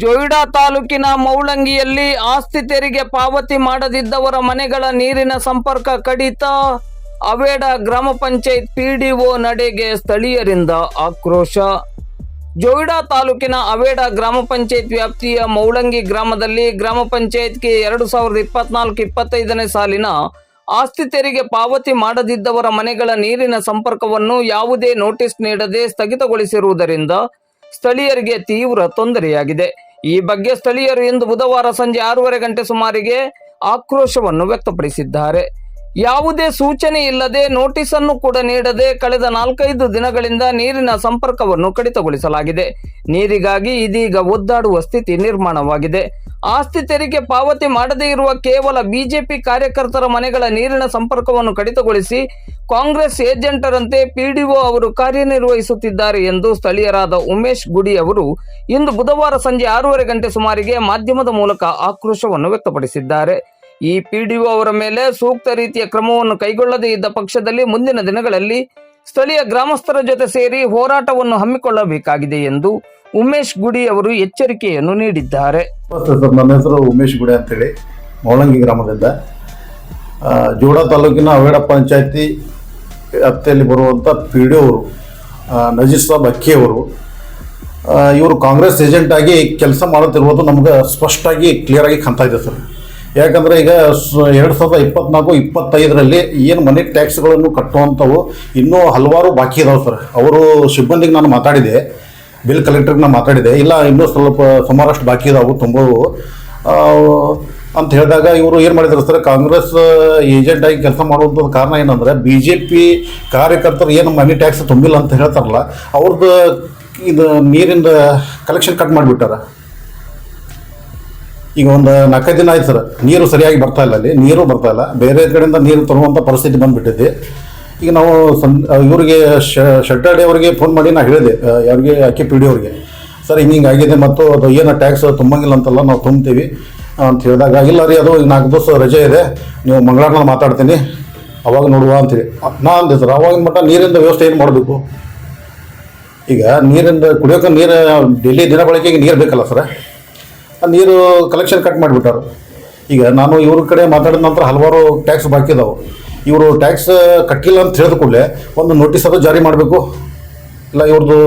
ಜೊಯ್ಡಾ ತಾಲೂಕಿನ ಮೌಳಂಗಿಯಲ್ಲಿ ಆಸ್ತಿ ತೆರಿಗೆ ಪಾವತಿ ಮಾಡದಿದ್ದವರ ಮನೆಗಳ ನೀರಿನ ಸಂಪರ್ಕ ಕಡಿತ, ಅವೇಡ ಗ್ರಾಮ ಪಂಚಾಯತ್ ಪಿಡಿಒ ನಡೆಗೆ ಸ್ಥಳೀಯರಿಂದ ಆಕ್ರೋಶ. ಜೊಯ್ಡಾ ತಾಲೂಕಿನ ಅವೇಡ ಗ್ರಾಮ ಪಂಚಾಯತ್ ವ್ಯಾಪ್ತಿಯ ಮೌಳಂಗಿ ಗ್ರಾಮದಲ್ಲಿ ಗ್ರಾಮ ಪಂಚಾಯತ್ಗೆ ಎರಡು ಸಾವಿರದ ಇಪ್ಪತ್ನಾಲ್ಕು ಇಪ್ಪತ್ತೈದನೇ ಸಾಲಿನ ಆಸ್ತಿ ತೆರಿಗೆ ಪಾವತಿ ಮಾಡದಿದ್ದವರ ಮನೆಗಳ ನೀರಿನ ಸಂಪರ್ಕವನ್ನು ಯಾವುದೇ ನೋಟಿಸ್ ನೀಡದೆ ಸ್ಥಗಿತಗೊಳಿಸಿರುವುದರಿಂದ ಸ್ಥಳೀಯರಿಗೆ ತೀವ್ರ ತೊಂದರೆಯಾಗಿದೆ. ಈ ಬಗ್ಗೆ ಸ್ಥಳೀಯರು ಇಂದು ಬುಧವಾರ ಸಂಜೆ ಆರೂವರೆ ಗಂಟೆ ಸುಮಾರಿಗೆ ಆಕ್ರೋಶವನ್ನು ವ್ಯಕ್ತಪಡಿಸಿದ್ದಾರೆ. ಯಾವುದೇ ಸೂಚನೆ ಇಲ್ಲದೆ ನೋಟಿಸ್ ಅನ್ನು ಕೂಡ ನೀಡದೆ ಕಳೆದ ನಾಲ್ಕೈದು ದಿನಗಳಿಂದ ನೀರಿನ ಸಂಪರ್ಕವನ್ನು ಕಡಿತಗೊಳಿಸಲಾಗಿದೆ. ನೀರಿಗಾಗಿ ಇದೀಗ ಒದ್ದಾಡುವ ಸ್ಥಿತಿ ನಿರ್ಮಾಣವಾಗಿದೆ. ಆಸ್ತಿ ತೆರಿಗೆ ಪಾವತಿ ಮಾಡದೇ ಇರುವ ಕೇವಲ ಬಿಜೆಪಿ ಕಾರ್ಯಕರ್ತರ ಮನೆಗಳ ನೀರಿನ ಸಂಪರ್ಕವನ್ನು ಕಡಿತಗೊಳಿಸಿ ಕಾಂಗ್ರೆಸ್ ಏಜೆಂಟರಂತೆ ಪಿಡಿಒ ಅವರು ಕಾರ್ಯನಿರ್ವಹಿಸುತ್ತಿದ್ದಾರೆ ಎಂದು ಸ್ಥಳೀಯರಾದ ಉಮೇಶ್ ಗುಡಿ ಅವರು ಇಂದು ಬುಧವಾರ ಸಂಜೆ ಆರೂವರೆ ಗಂಟೆ ಸುಮಾರಿಗೆ ಮಾಧ್ಯಮದ ಮೂಲಕ ಆಕ್ರೋಶವನ್ನು ವ್ಯಕ್ತಪಡಿಸಿದ್ದಾರೆ. ಈ ಪಿಡಿಒ ಅವರ ಮೇಲೆ ಸೂಕ್ತ ರೀತಿಯ ಕ್ರಮವನ್ನು ಕೈಗೊಳ್ಳದೇ ಇದ್ದ ಪಕ್ಷದಲ್ಲಿ ಮುಂದಿನ ದಿನಗಳಲ್ಲಿ ಸ್ಥಳೀಯ ಗ್ರಾಮಸ್ಥರ ಜೊತೆ ಸೇರಿ ಹೋರಾಟವನ್ನು ಹಮ್ಮಿಕೊಳ್ಳಬೇಕಾಗಿದೆ ಎಂದು ಉಮೇಶ್ ಗುಡಿ ಅವರು ಎಚ್ಚರಿಕೆಯನ್ನು ನೀಡಿದ್ದಾರೆ. ಸರ್ ನನ್ನ ಹೆಸರು ಉಮೇಶ್ ಗುಡಿ ಅಂತೇಳಿ ಮೌಳಂಗಿ ಗ್ರಾಮದಿಂದ. ಜೋಡ ತಾಲೂಕಿನ ಅವೇಡ ಪಂಚಾಯತಿ ವ್ಯಾಪ್ತಿಯಲ್ಲಿ ಬರುವಂಥ ಪಿ ಡಿ ಅವರು ನಜೀರ್ ಸಾಬ್ ಅಕ್ಕಿ ಅವರು ಆ, ಇವರು ಕಾಂಗ್ರೆಸ್ ಏಜೆಂಟ್ ಆಗಿ ಕೆಲಸ ಮಾಡುತ್ತಿರುವುದು ನಮ್ಗೆ ಸ್ಪಷ್ಟವಾಗಿ ಕ್ಲಿಯರ್ ಆಗಿ ಕಾಣ್ತಾ ಇದೆ ಸರ್. ಯಾಕಂದರೆ ಈಗ ಎರಡು ಸಾವಿರದ ಇಪ್ಪತ್ನಾಲ್ಕು ಇಪ್ಪತ್ತೈದರಲ್ಲಿ ಏನು ಮನೆ ಟ್ಯಾಕ್ಸ್ಗಳನ್ನು ಕಟ್ಟುವಂಥವು ಇನ್ನೂ ಹಲವಾರು ಬಾಕಿ ಇದಾವೆ ಸರ್. ಅವರು ಸಿಬ್ಬಂದಿಗೆ ನಾನು ಮಾತಾಡಿದೆ. ಬಿಲ್ ಕಲೆಕ್ಟರ್ಗೆ ಮಾತಾಡಿದೆ. ಇಲ್ಲ, ಇನ್ನೂ ಸ್ವಲ್ಪ ಸುಮಾರಷ್ಟು ಬಾಕಿ ಇದಾವು ತುಂಬವು ಅಂತ ಹೇಳಿದಾಗ ಇವರು ಏನು ಮಾಡಿದ್ರು ಸರ್, ಕಾಂಗ್ರೆಸ್ ಏಜೆಂಟ್ ಆಗಿ ಕೆಲಸ ಮಾಡುವಂಥದ್ದು ಕಾರಣ ಏನಂದ್ರೆ ಬಿ ಜೆ ಪಿ ಕಾರ್ಯಕರ್ತರು ಏನು ಮನಿ ಟ್ಯಾಕ್ಸ್ ತುಂಬಿಲ್ಲ ಅಂತ ಹೇಳ್ತಾರಲ್ಲ ಅವ್ರದ್ದು ಇದು ನೀರಿಂದ ಕಲೆಕ್ಷನ್ ಕಟ್ ಮಾಡಿಬಿಟ್ಟಾರ. ಈಗ ಒಂದು ನಾಲ್ಕೈದು ದಿನ ಆಯ್ತು ಸರ್, ನೀರು ಸರಿಯಾಗಿ ಬರ್ತಾ ಇಲ್ಲ ಅಲ್ಲಿ, ನೀರು ಬರ್ತಾ ಇಲ್ಲ, ಬೇರೆ ಕಡೆಯಿಂದ ನೀರು ತರುವಂಥ ಪರಿಸ್ಥಿತಿ ಬಂದ್ಬಿಟ್ಟಿದೆ. ಈಗ ನಾವು ಸಂ ಇವರಿಗೆ ಶೆಟ್ಟರ್ಡೆ ಅವರಿಗೆ ಫೋನ್ ಮಾಡಿ ನಾ ಹೇಳಿದೆ. ಯಾರಿಗೆ ಅಕ್ಕಿ ಪಿ ಡಿ ಅವ್ರಿಗೆ? ಸರ್, ಹಿಂಗೆ ಹಿಂಗೆ ಆಗಿದೆ ಮತ್ತು ಅದು ಏನು ಟ್ಯಾಕ್ಸ್ ತುಂಬಂಗಿಲ್ಲ ಅಂತಲ್ಲ ನಾವು ತುಂಬ್ತೀವಿ ಅಂತ ಹೇಳಿದಾಗ, ಇಲ್ಲ ರೀ, ಅದು ಈಗ ನಾಲ್ಕು ದಿವಸ ರಜೆ ಇದೆ. ನೀವು ಮಂಗಳವಾರ ಮಾತಾಡ್ತೀನಿ. ಅವಾಗ ನೋಡುವ ಅಂತೇಳಿ ನಾ ಅಂದೆ ಸರ್, ಅವಾಗಿನ ಮಟ್ಟ ನೀರಿನ ವ್ಯವಸ್ಥೆ ಏನು ಮಾಡಬೇಕು? ಈಗ ನೀರಿಂದ ಕುಡಿಯೋಕೆ ನೀರು ಡೆಲ್ಲಿ ದಿನ ಬಳಕೆಗೆ ನೀರು ಬೇಕಲ್ಲ ಸರ್? ಆ ನೀರು ಕಲೆಕ್ಷನ್ ಕಟ್ ಮಾಡಿಬಿಟ್ಟಾರು. ಈಗ ನಾನು ಇವ್ರ ಕಡೆ ಮಾತಾಡಿದ ನಂತರ ಹಲವಾರು ಟ್ಯಾಕ್ಸ್ ಬಾಕಿ ಇದಾವೆ. ಇವರು ಟ್ಯಾಕ್ಸ್ ಕಟ್ಟಿಲ್ಲ ಅಂತ ಹೇಳಿದ ಕೂಡಲೇ ಒಂದು ನೋಟಿಸ್ ಅದು ಜಾರಿ ಮಾಡಬೇಕು. ಇಲ್ಲ ಇವ್ರದ್ದು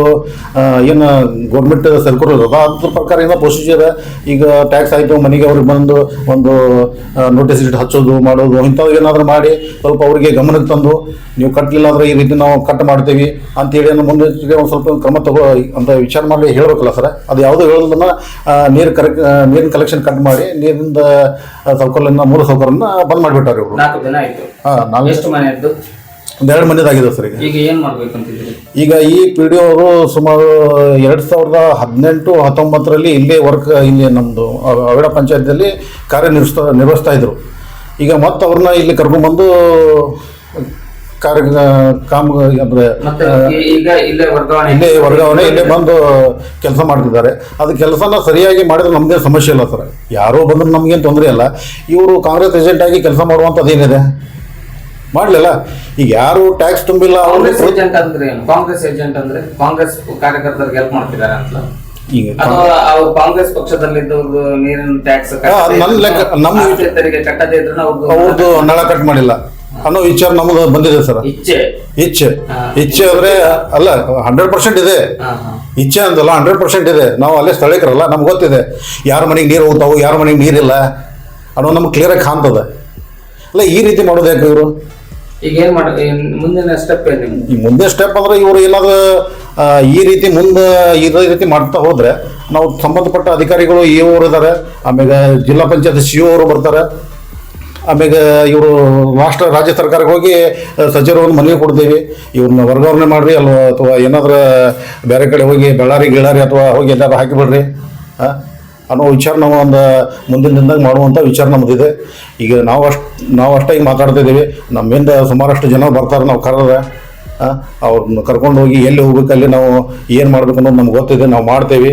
ಏನು ಗೌರ್ಮೆಂಟ್ ಸರ್ಕಲ್ ಇರೋದು ಅದ್ರ ಪ್ರಕಾರ ಏನೋ ಪ್ರೊಸೀಜರ್ ಈಗ ಟ್ಯಾಕ್ಸ್ ಆಯಿತು ಮನೆಗೆ ಅವ್ರಿಗೆ ಬಂದು ಒಂದು ನೋಟಿಸ್ ಇಟ್ಟು ಹಚ್ಚೋದು ಮಾಡೋದು ಇಂಥವ್ರು ಏನಾದರೂ ಮಾಡಿ ಸ್ವಲ್ಪ ಅವರಿಗೆ ಗಮನಕ್ಕೆ ತಂದು ನೀವು ಕಟ್ಟಲಿಲ್ಲ ಅಂದರೆ ಈ ರೀತಿ ನಾವು ಕಟ್ ಮಾಡ್ತೀವಿ ಅಂತೇಳಿ ಏನು ಮುಂದೆ ಒಂದು ಸ್ವಲ್ಪ ಕ್ರಮ ತಗೋ ಅಂತ ವಿಚಾರ ಮಾಡಿ ಹೇಳಬೇಕಲ್ಲ ಸರ್ ಅದು ಯಾವುದೂ ಹೇಳೋದನ್ನ ನೀರು ಕರೆಕ್ಟ್ ನೀರಿನ ಕಲೆಕ್ಷನ್ ಕಟ್ ಮಾಡಿ ನೀರಿಂದ ಸೌಕರ್ಯನ ಮೂರು ಸೌಕರ್ಯನ ಬಂದ್ ಮಾಡಿಬಿಟ್ಟಾರೆ ಇವರು. ನಾಲ್ಕು ದಿನ ಆಯ್ತು. ಹಾಂ ನಾವು ಎಷ್ಟು ಮನೆ ಇದ್ದು ಒಂದೆರಡು ಮನೆದಾಗಿದೆ ಸರ್ ಈಗ. ಈಗ ಏನ್ ಮಾಡ್ಬೇಕಂತಿದ್ರಿ ಈಗ ಈ ಪಿ ಡಿ ಅವರು ಸುಮಾರು ಎರಡು ಸಾವಿರದ ಹದಿನೆಂಟು ಹತ್ತೊಂಬತ್ತರಲ್ಲಿ ಇಲ್ಲೇ ವರ್ಕ್ ಇಲ್ಲಿ ನಮ್ಮದು ಅವಿಡ ಪಂಚಾಯತ್ನಲ್ಲಿ ಕಾರ್ಯನಿರ್ವಹಿಸ್ತಾ ನಿರ್ವಹಿಸ್ತಾ ಇದ್ರು. ಈಗ ಮತ್ತೆ ಅವ್ರನ್ನ ಇಲ್ಲಿ ಕರ್ಕೊಂಡ್ಬಂದು ಕಾರ್ಯ ಕಾಮ ಅಂದರೆ ಮತ್ತೆ ಈ- ಈಗ ಇಲ್ಲೇ ವರ್ಗಾವಣೆ ಇಲ್ಲೇ ವರ್ಗಾವಣೆ ಇಲ್ಲೇ ಬಂದು ಕೆಲಸ ಮಾಡ್ತಿದ್ದಾರೆ. ಅದು ಕೆಲಸನ ಸರಿಯಾಗಿ ಮಾಡಿದ್ರೆ ನಮ್ದೇನು ಸಮಸ್ಯೆ ಇಲ್ಲ ಸರ್. ಯಾರೋ ಬಂದ್ರೆ ನಮಗೇನು ತೊಂದರೆ ಇಲ್ಲ. ಇವರು ಕಾಂಗ್ರೆಸ್ ಏಜೆಂಟ್ ಆಗಿ ಕೆಲಸ ಮಾಡುವಂಥದ್ದು ಏನಿದೆ? ಮಾಡಲಿಲ್ಲ. ಈಗ ಯಾರು ಟ್ಯಾಕ್ಸ್ ತುಂಬಿಲ್ಲ ಕಾಂಗ್ರೆಸ್ ಅವ್ರಿಗೆ ಏಜೆಂಟ್ ಅಂದ್ರೆ ಏನು? ಕಾಂಗ್ರೆಸ್ ಏಜೆಂಟ್ ಅಂದ್ರೆ ಕಾಂಗ್ರೆಸ್ ಕಾರ್ಯಕರ್ತರಿಗೆ ಹೆಲ್ಪ್ ಮಾಡ್ತಿದ್ದಾರೆ ಅಂತ. ಈಗ ಅಥವಾ ಅವ್ರು ಕಾಂಗ್ರೆಸ್ ಪಕ್ಷದಲ್ಲಿದ್ದವ್ರದ್ದು ನೀರಿನ ಟ್ಯಾಕ್ಸ್ ಅದು ನನ್ನ ಲೆಕ್ಕ- ನಮ್ಮ ತೆರಿಗೆ ಕಟ್ಟದೇ ಇದ್ರು ಅವ್ರದ್ದು ನಳ ಕಟ್ ಮಾಡಿಲ್ಲ. ಅನ್ನೋ ವಿಚಾರ ನಮ್ದು ಬಂದಿದೆ ಸರ್. ಇಚ್ಛೆ. ಇಚ್ಛೆ. ಹಾ. ಇಚ್ಛೆ ಅಂದ್ರೆ ಅಲ್ಲ ಹಂಡ್ರೆಡ್ ಪರ್ಸೆಂಟ್ ಇದೆ. ಹಾ, ಹಾ. ಇಚ್ಛೆ ಅಂತಲ್ಲ ಹಂಡ್ರೆಡ್ ಪರ್ಸೆಂಟ್ ಇದೆ. ನಾವು ಅಲ್ಲೇ ಸ್ಥಳೀಕರಲ್ಲ ನಮ್ಗೆ ಗೊತ್ತಿದೆ. ಯಾರ ಮನೆಗೆ ನೀರು ಹೋಗ್ತಾವು ಯಾರ ಮನೆಗೆ ನೀರಿಲ್ಲ ಅನ್ನೋ ನಮ್ಗೆ ಕ್ಲಿಯರಾಗಿ ಕಾಣ್ತದೆ. ಅಲ್ಲ ಈ ರೀತಿ ಮಾಡೋದು ಯಾಕೆ ಇವರು? ಈಗ ಏನ್ ಮಾಡ ಮುಂದಿನ ಸ್ಟೆಪ್ ಏನು ನಿಮ್ದು? ಈ ಮುಂದಿನ ಸ್ಟೆಪ್ ಅಂದ್ರೆ ಇವರು ಏನಾದ್ರು ಆ, ಈ ರೀತಿ ಮುಂದೆ ಇದೇ ರೀತಿ ಮಾಡ್ತಾ ಹೋದ್ರೆ ನಾವು ಸಂಬಂಧಪಟ್ಟ ಅಧಿಕಾರಿಗಳು ಇ ಅವರು ಇದ್ದಾರೆ ಆಮೇಲೆ ಜಿಲ್ಲಾ ಪಂಚಾಯತ್ ಸಿ ಅವರು ಬರ್ತಾರೆ ಆಮೇಲೆ ಇವರು ರಾಷ್ಟ್ರ ರಾಜ್ಯ ಸರ್ಕಾರಕ್ಕೆ ಹೋಗಿ ಸಚಿವರು ಸಚಿವರನ್ನು ಮನವಿ ಕೊಡ್ತೀವಿ ಇವ್ರನ್ನ ವರ್ಗಾವಣೆ ಮಾಡ್ರಿ ಅಲ್ವಾ ಅಥವಾ ಏನಾದರೂ ಬೇರೆ ಕಡೆ ಹೋಗಿ ಬಳ್ಳಾರಿ ಗಿಳಾರಿ ಅಥವಾ ಹೋಗಿ ಎಲ್ಲಾರು ಹಾಕಿಬಿಡ್ರಿ ಆ, ಅನ್ನೋ ವಿಚಾರ ನಾವು ಒಂದು ಮುಂದಿನ ದಿನದಾಗ ಮಾಡುವಂಥ ವಿಚಾರ ನಮ್ಮದಿದೆ ಈಗ ನಾವು ಅಷ್ಟು, ನಾವು ಅಷ್ಟೇ ಈಗ ಮಾತಾಡ್ತಾ ಇದ್ದೀವಿ. ನಮ್ಮಿಂದ ಸುಮಾರಷ್ಟು ಜನ ಬರ್ತಾರೆ ನಾವು ಕರೆದ್ರೆ. ಅವ್ರನ್ನ ಕರ್ಕೊಂಡು ಹೋಗಿ ಎಲ್ಲಿ ಹೋಗ್ಬೇಕು ಅಲ್ಲಿ ನಾವು ಏನು ಮಾಡಬೇಕು ಅನ್ನೋದು ನಮ್ಗೆ ಗೊತ್ತಿದೆ. ನಾವು ಮಾಡ್ತೇವೆ.